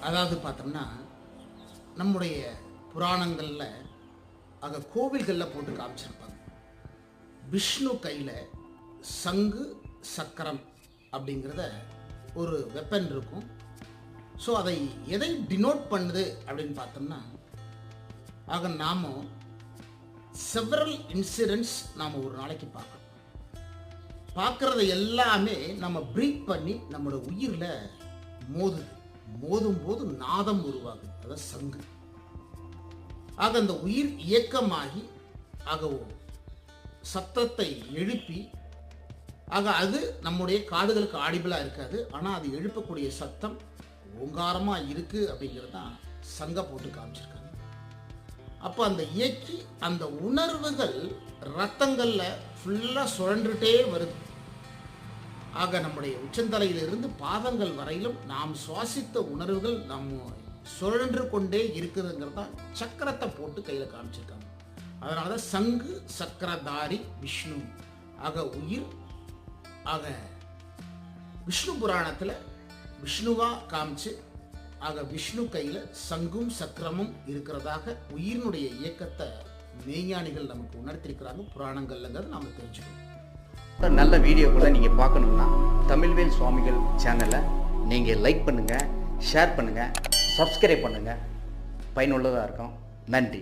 அதாவது பார்த்தோம்னா நம்முடைய புராணங்களில் ஆக கோவில்களில் போட்டு காமிச்சிருப்பாங்க. விஷ்ணு கையில் சங்கு சக்கரம் அப்படிங்கிறத ஒரு வெப்பன் இருக்கும். ஸோ அதை எதை டினோட் பண்ணுது அப்படின்னு பார்த்தோம்னா ஆக நாம் செவரல் இன்சிடென்ட்ஸ் நாம் ஒரு நாளைக்கு பார்க்கணும். பார்க்குறத எல்லாமே நம்ம ப்ரீத் பண்ணி நம்மளோட உயிரில் மோதுது. மோதும் போது நாதம் உருவாகும். அதாவது சங்கு. ஆக அந்த உயிர் இயக்கமாகி ஆக சத்தத்தை எழுப்பி ஆக அது நம்முடைய காதுகளுக்கு ஆடிபிளாக இருக்காது. ஆனால் அது எழுப்பக்கூடிய சத்தம் ஓங்காரமாக இருக்குது அப்படிங்கிறது தான் சங்க போட்டு காமிச்சிருக்காங்க. அப்போ அந்த இயக்கி அந்த உணர்வுகள் ரத்தங்களில் ஃபுல்லாக சுழன்றுட்டே வருது. ஆக நம்முடைய உச்சந்தலையிலிருந்து பாதங்கள் வரையிலும் நாம் சுவாசித்த உணர்வுகள் நம்ம சுழன்று கொண்டே இருக்கிறதுங்கிறது தான் சக்கரத்தை போட்டு கையில் காமிச்சிருக்காங்க. அதனால தான் சங்கு சக்கரதாரி விஷ்ணு. ஆக உயிர் ஆக விஷ்ணு புராணத்தில் விஷ்ணுவா காமிச்சு ஆக விஷ்ணு கையில் சங்கும் சக்கரமும் இருக்கிறதாக உயிரினுடைய இயக்கத்தை மெய்ஞானிகள் நமக்கு உணர்த்திருக்கிறாங்க. புராணங்கள்லங்கிறது நாம் தெரிஞ்சுக்கணும். நல்ல வீடியோக்குள்ளே நீங்கள் பார்க்கணும்னா தமிழ்வேல் சுவாமிகள் சேனலை நீங்கள் லைக் பண்ணுங்கள் ஷேர் பண்ணுங்கள் சப்ஸ்கிரைப் பண்ணுங்கள் பயனுள்ளதாக இருக்கும். நன்றி.